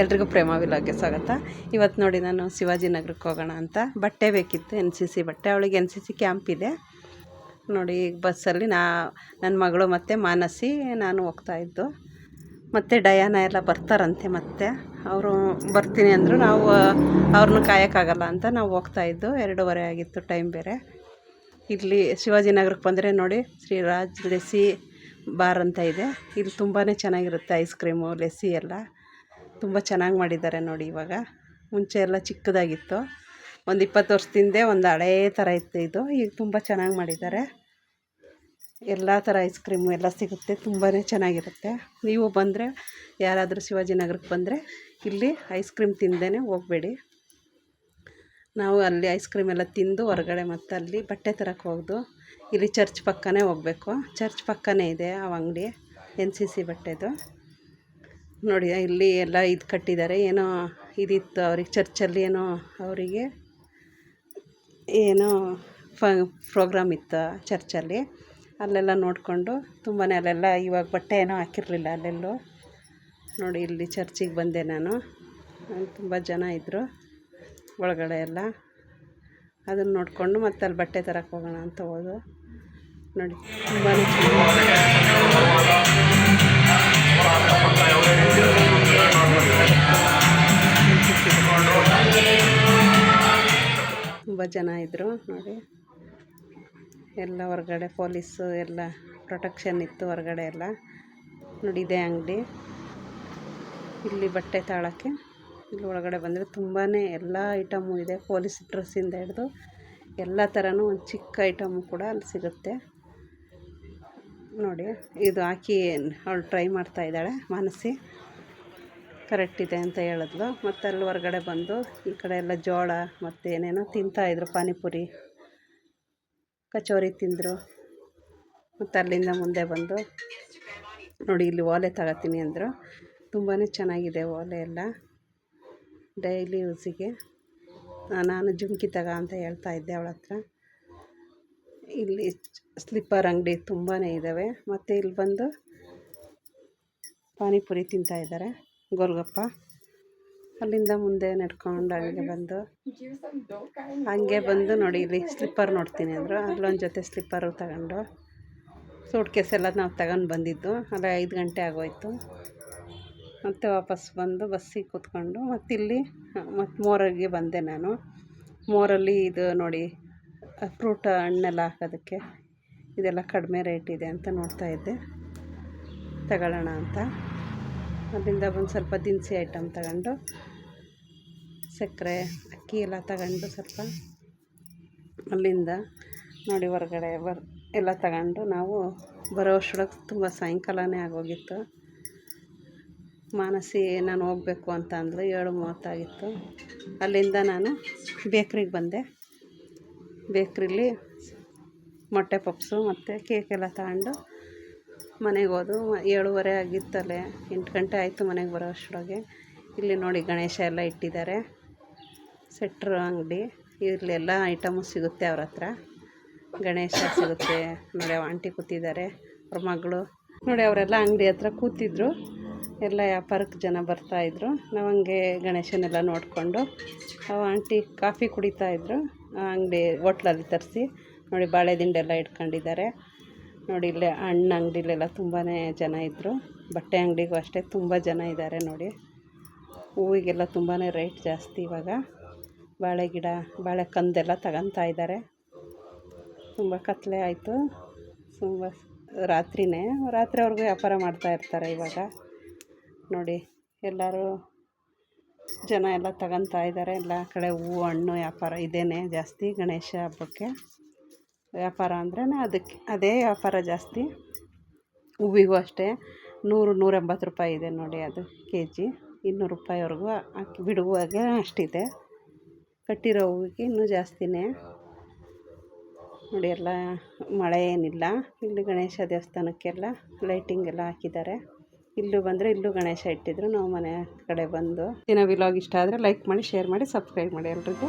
ಎಲ್ರಿಗೂ ಪ್ರೇಮ ವಿಲಾಗ್ಗೆ ಸ್ವಾಗತ. ಇವತ್ತು ನೋಡಿ ನಾನು ಶಿವಾಜಿನಗರಕ್ಕೆ ಹೋಗೋಣ ಅಂತ. ಬಟ್ಟೆ ಬೇಕಿತ್ತು, ಎನ್ ಸಿ ಸಿ ಬಟ್ಟೆ. ಅವಳಿಗೆ ಎನ್ ಸಿ ಸಿ ಕ್ಯಾಂಪ್ ಇದೆ. ನೋಡಿ, ಈಗ ಬಸ್ಸಲ್ಲಿ ನಾ ನನ್ನ ಮಗಳು ಮತ್ತು ಮಾನಸಿ, ನಾನು ಹೋಗ್ತಾ ಇದ್ದು. ಮತ್ತು ಡಯಾನ ಎಲ್ಲ ಬರ್ತಾರಂತೆ ಮತ್ತೆ. ಅವರು ಬರ್ತೀನಿ ಅಂದರು ನಾವು, ಅವ್ರನ್ನ ಕಾಯೋಕ್ಕಾಗಲ್ಲ ಅಂತ ನಾವು ಹೋಗ್ತಾ ಇದ್ದು. ಎರಡೂವರೆ ಆಗಿತ್ತು, ಟೈಮ್ ಬೇರೆ. ಇಲ್ಲಿ ಶಿವಾಜಿನಗರಕ್ಕೆ ಬಂದರೆ ನೋಡಿ, ಶ್ರೀರಾಜ್ ಲೆಸಿ ಬಾರ್ ಅಂತ ಇದೆ. ಇಲ್ಲಿ ತುಂಬಾ ಚೆನ್ನಾಗಿರುತ್ತೆ ಐಸ್ ಕ್ರೀಮು ಲೆಸಿ ಎಲ್ಲ. ತುಂಬ ಚೆನ್ನಾಗಿ ಮಾಡಿದ್ದಾರೆ ನೋಡಿ ಇವಾಗ. ಮುಂಚೆ ಎಲ್ಲ ಚಿಕ್ಕದಾಗಿತ್ತು. ಒಂದು ಇಪ್ಪತ್ತು ವರ್ಷದಿಂದೆ ಒಂದು ಹಳೇ ಥರ ಇತ್ತು ಇದು. ಈಗ ತುಂಬ ಚೆನ್ನಾಗಿ ಮಾಡಿದ್ದಾರೆ. ಎಲ್ಲ ಥರ ಐಸ್ ಕ್ರೀಮು ಎಲ್ಲ ಸಿಗುತ್ತೆ. ತುಂಬಾ ಚೆನ್ನಾಗಿರುತ್ತೆ. ನೀವು ಬಂದರೆ, ಯಾರಾದರೂ ಶಿವಾಜಿನಗರಕ್ಕೆ ಬಂದರೆ, ಇಲ್ಲಿ ಐಸ್ ಕ್ರೀಮ್ ತಿಂದೇ ಹೋಗಬೇಡಿ. ನಾವು ಅಲ್ಲಿ ಐಸ್ ಕ್ರೀಮ್ ಎಲ್ಲ ತಿಂದು ಹೊರಗಡೆ ಮತ್ತೆ ಅಲ್ಲಿ ಬಟ್ಟೆ ತರಕ್ಕೆ ಹೋಗ್ದು. ಇಲ್ಲಿ ಚರ್ಚ್ ಪಕ್ಕನೇ ಹೋಗಬೇಕು. ಚರ್ಚ್ ಪಕ್ಕನೇ ಇದೆ ಆ ಅಂಗಡಿ ಎನ್ ಸಿ ಸಿ ಬಟ್ಟೆದು. ನೋಡಿ, ಇಲ್ಲಿ ಎಲ್ಲ ಇದು ಕಟ್ಟಿದ್ದಾರೆ. ಏನೋ ಇದಿತ್ತು ಅವ್ರಿಗೆ, ಚರ್ಚಲ್ಲಿ ಏನೋ ಅವರಿಗೆ ಏನೋ ಫ, ಪ್ರೋಗ್ರಾಮ್ ಇತ್ತು ಚರ್ಚಲ್ಲಿ. ಅಲ್ಲೆಲ್ಲ ನೋಡಿಕೊಂಡು ತುಂಬಾ ಅಲ್ಲೆಲ್ಲ ಇವಾಗ ಬಟ್ಟೆ ಏನೋ ಹಾಕಿರಲಿಲ್ಲ ಅಲ್ಲೆಲ್ಲೂ. ನೋಡಿ, ಇಲ್ಲಿ ಚರ್ಚಿಗೆ ಬಂದೆ ನಾನು. ತುಂಬ ಜನ ಇದ್ದರು ಒಳಗಡೆ ಎಲ್ಲ. ಅದನ್ನು ನೋಡಿಕೊಂಡು ಮತ್ತೆ ಅಲ್ಲಿ ಬಟ್ಟೆ ತರಕ್ಕೆ ಹೋಗೋಣ ಅಂತ ಹೋದು. ನೋಡಿ ತುಂಬಾ ಜನ ಇದ್ದರು ನೋಡಿ. ಎಲ್ಲ ಹೊರಗಡೆ ಪೊಲೀಸು ಎಲ್ಲ ಪ್ರೊಟೆಕ್ಷನ್ ಇತ್ತು ಹೊರಗಡೆ ಎಲ್ಲ. ನೋಡಿ ಇದೆ ಅಂಗಡಿ. ಇಲ್ಲಿ ಬಟ್ಟೆ ತಾಳೋಕ್ಕೆ ಇಲ್ಲಿ ಒಳಗಡೆ ಬಂದರೆ ತುಂಬಾ ಎಲ್ಲ ಐಟಮು ಇದೆ. ಪೊಲೀಸ್ ಡ್ರೆಸ್ಸಿಂದ ಹಿಡಿದು ಎಲ್ಲ ಥರನೂ ಒಂದು ಚಿಕ್ಕ ಐಟಮು ಕೂಡ ಅಲ್ಲಿ ಸಿಗುತ್ತೆ. ನೋಡಿ, ಇದು ಹಾಕಿ ಅವಳು ಟ್ರೈ ಮಾಡ್ತಾ ಇದ್ದಾಳೆ ಮಾನಸಿ. ಕರೆಕ್ಟ್ ಇದೆ ಅಂತ ಹೇಳಿದ್ಲು. ಮತ್ತು ಅಲ್ಲಿ ಹೊರಗಡೆ ಬಂದು ಈ ಕಡೆ ಎಲ್ಲ ಜೋಳ ಮತ್ತು ಏನೇನೋ ತಿಂತಾಯಿದ್ರು ಪಾನಿಪುರಿ, ಕಚೋರಿ ತಿಂದರು. ಮತ್ತು ಅಲ್ಲಿಂದ ಮುಂದೆ ಬಂದು ನೋಡಿ ಇಲ್ಲಿ ಓಲೆ ತಗೋತೀನಿ ಅಂದರು. ತುಂಬಾ ಚೆನ್ನಾಗಿದೆ ಓಲೆ ಎಲ್ಲ ಡೈಲಿ ಯೂಸಿಗೆ. ನಾನು ಜುಮ್ಕಿ ತಗ ಅಂತ ಹೇಳ್ತಾ ಇದ್ದೆ ಅವಳ ಹತ್ರ. ಇಲ್ಲಿ ಸ್ಲಿಪ್ಪರ್ ಅಂಗಡಿ ತುಂಬಾ ಇದ್ದಾವೆ ಮತ್ತು ಇಲ್ಲಿ ಬಂದು ಪಾನಿಪುರಿ ತಿಂತಾಯಿದ್ದಾರೆ ಗೋಲ್ಗಪ್ಪ. ಅಲ್ಲಿಂದ ಮುಂದೆ ನಡ್ಕೊಂಡು ಹಂಗೆ ಬಂದು ಹಂಗೆ ಬಂದು ನೋಡಿ, ಇಲ್ಲಿ ಸ್ಲಿಪ್ಪರ್ ನೋಡ್ತೀನಿ ಅಂದರು. ಅಲ್ಲೊಂದು ಜೊತೆ ಸ್ಲಿಪ್ಪರು ತಗೊಂಡು ಸೂಟ್ ಕೇಸ್ ಎಲ್ಲ ನಾವು ತಗೊಂಡು ಬಂದಿದ್ದು. ಅಲ್ಲ ಐದು ಗಂಟೆ ಆಗೋಯ್ತು. ಮತ್ತು ವಾಪಸ್ ಬಂದು ಬಸ್ಸಿಗೆ ಕೂತ್ಕೊಂಡು ಮತ್ತಿಲ್ಲಿ ಮತ್ತು ಮೋರಿಗೆ ಬಂದೆ ನಾನು. ಮೋರಲ್ಲಿ ಇದು ನೋಡಿ, ಫ್ರೂಟ್ ಹಣ್ಣೆಲ್ಲ ಹಾಕೋದಕ್ಕೆ ಇದೆಲ್ಲ ಕಡಿಮೆ ರೇಟ್ ಇದೆ ಅಂತ ನೋಡ್ತಾ ಇದ್ದೆ. ತಗೊಳ್ಳೋಣ ಅಂತ. ಅಲ್ಲಿಂದ ಒಂದು ಸ್ವಲ್ಪ ದಿನಸಿ ಐಟಮ್ ತಗೊಂಡು, ಸಕ್ಕರೆ, ಅಕ್ಕಿ ಎಲ್ಲ ತಗೊಂಡು ಸ್ವಲ್ಪ ಅಲ್ಲಿಂದ ನೋಡಿ ಹೊರಗಡೆ ಬರ್, ಎಲ್ಲ ತಗೊಂಡು ನಾವು ಬರೋ ಅಷ್ಟೊಳಗೆ ತುಂಬ ಸಾಯಂಕಾಲನೇ ಆಗೋಗಿತ್ತು. ಮಾನಸಿ ನಾನು ಹೋಗಬೇಕು ಅಂತ ಅಂದ್ಲು, ಏಳು ಮೂವತ್ತಾಗಿತ್ತು ಅಲ್ಲಿಂದ ನಾನು ಬೇಕ್ರಿಗೆ ಬಂದೆ. ಬೇಕ್ರಿಲಿ ಮೊಟ್ಟೆ ಪಪ್ಸು ಮತ್ತು ಕೇಕೆಲ್ಲ ತಗೊಂಡು ಮನೆಗೆ ಹೋದು, ಏಳುವರೆ ಆಗಿತ್ತಲ್ಲೇ, ಎಂಟು ಗಂಟೆ ಆಯಿತು ಮನೆಗೆ ಬರೋ ಅಷ್ಟರೊಳಗೆ. ಇಲ್ಲಿ ನೋಡಿ ಗಣೇಶ ಎಲ್ಲ ಇಟ್ಟಿದ್ದಾರೆ. ಸೆಟ್ರ್ ಅಂಗಡಿ, ಇಲ್ಲಿ ಎಲ್ಲ ಐಟಮು ಸಿಗುತ್ತೆ ಅವ್ರ ಹತ್ರ. ಗಣೇಶ ಸಿಗುತ್ತೆ. ನೋಡಿ ಆಂಟಿ ಕೂತಿದ್ದಾರೆ, ಅವ್ರ ಮಗಳು. ನೋಡಿ ಅವರೆಲ್ಲ ಅಂಗಡಿ ಹತ್ರ ಕೂತಿದ್ರು. ಎಲ್ಲ ವ್ಯಾಪಾರಕ್ಕೆ ಜನ ಬರ್ತಾಯಿದ್ರು ನಾವು ಹಂಗೆ ಗಣೇಶನೆಲ್ಲ ನೋಡಿಕೊಂಡು ಅವ ಆಂಟಿ ಕಾಫಿ ಕುಡಿತಾಯಿದ್ರು ಅಂಗಡಿ ಹೋಟ್ಲಲ್ಲಿ ತರಿಸಿ, ನೋಡಿ ಬಾಳೆದಿಂಡೆಲ್ಲ ಇಟ್ಕೊಂಡಿದ್ದಾರೆ. ನೋಡಿ, ಇಲ್ಲೇ ಹಣ್ಣು ಅಂಗಡಿಲೆಲ್ಲ ತುಂಬಾ ಜನ ಇದ್ದರು ಬಟ್ಟೆ ಅಂಗಡಿಗೂ ಅಷ್ಟೇ ತುಂಬ ಜನ ಇದ್ದಾರೆ ನೋಡಿ. ಹೂವಿಗೆಲ್ಲ ತುಂಬಾ ರೇಟ್ ಜಾಸ್ತಿ ಇವಾಗ. ಬಾಳೆ ಗಿಡ, ಬಾಳೆ ಕಂದೆಲ್ಲ ತಗೊತಾ ಇದ್ದಾರೆ ತುಂಬ ಕತ್ತಲೆ ಆಯಿತು. ತುಂಬ ರಾತ್ರಿನೇ ರಾತ್ರಿವರೆಗೂ ವ್ಯಾಪಾರ ಮಾಡ್ತಾ ಇರ್ತಾರೆ ಇವಾಗ. ನೋಡಿ, ಎಲ್ಲರೂ ಜನ ಎಲ್ಲ ತಗೊತಾ ಇದ್ದಾರೆ ಎಲ್ಲ ಕಡೆ ಹೂವು, ಹಣ್ಣು ವ್ಯಾಪಾರ ಇದೇನೆ ಜಾಸ್ತಿ ಗಣೇಶ ಹಬ್ಬಕ್ಕೆ. ವ್ಯಾಪಾರ ಅಂದ್ರೆ ಅದಕ್ಕೆ, ಅದೇ ವ್ಯಾಪಾರ ಜಾಸ್ತಿ. ಹೂವಿಗೂ ಅಷ್ಟೇ, ನೂರು ನೂರ ಎಂಬತ್ತು ರೂಪಾಯಿ ಇದೆ ನೋಡಿ ಅದು ಕೆ ಜಿ ಇನ್ನೂರು ರೂಪಾಯಿವರೆಗೂ ಹಾಕಿ, ಬಿಡುವಾಗ ಅಷ್ಟಿದೆ. ಕಟ್ಟಿರೋ ಹೂವಿಗೆ ಇನ್ನೂ ಜಾಸ್ತಿನೇ. ನೋಡಿ ಎಲ್ಲ, ಮಳೆ ಏನಿಲ್ಲ. ಇಲ್ಲಿ ಗಣೇಶ ದೇವಸ್ಥಾನಕ್ಕೆಲ್ಲ ಲೈಟಿಂಗ್ ಎಲ್ಲ ಹಾಕಿದ್ದಾರೆ. ಇಲ್ಲೂ ಬಂದರೆ ಇಲ್ಲೂ ಗಣೇಶ ಇಟ್ಟಿದ್ರು, ನಾವು ಮನೆ ಕಡೆ ಬಂದು. ದಿನ ವಿಲಾಗ್ ಇಷ್ಟ ಆದರೆ ಲೈಕ್ ಮಾಡಿ ಶೇರ್ ಮಾಡಿ ಸಬ್ಸ್ಕ್ರೈಬ್ ಮಾಡಿ ಎಲ್ರಿಗೂ.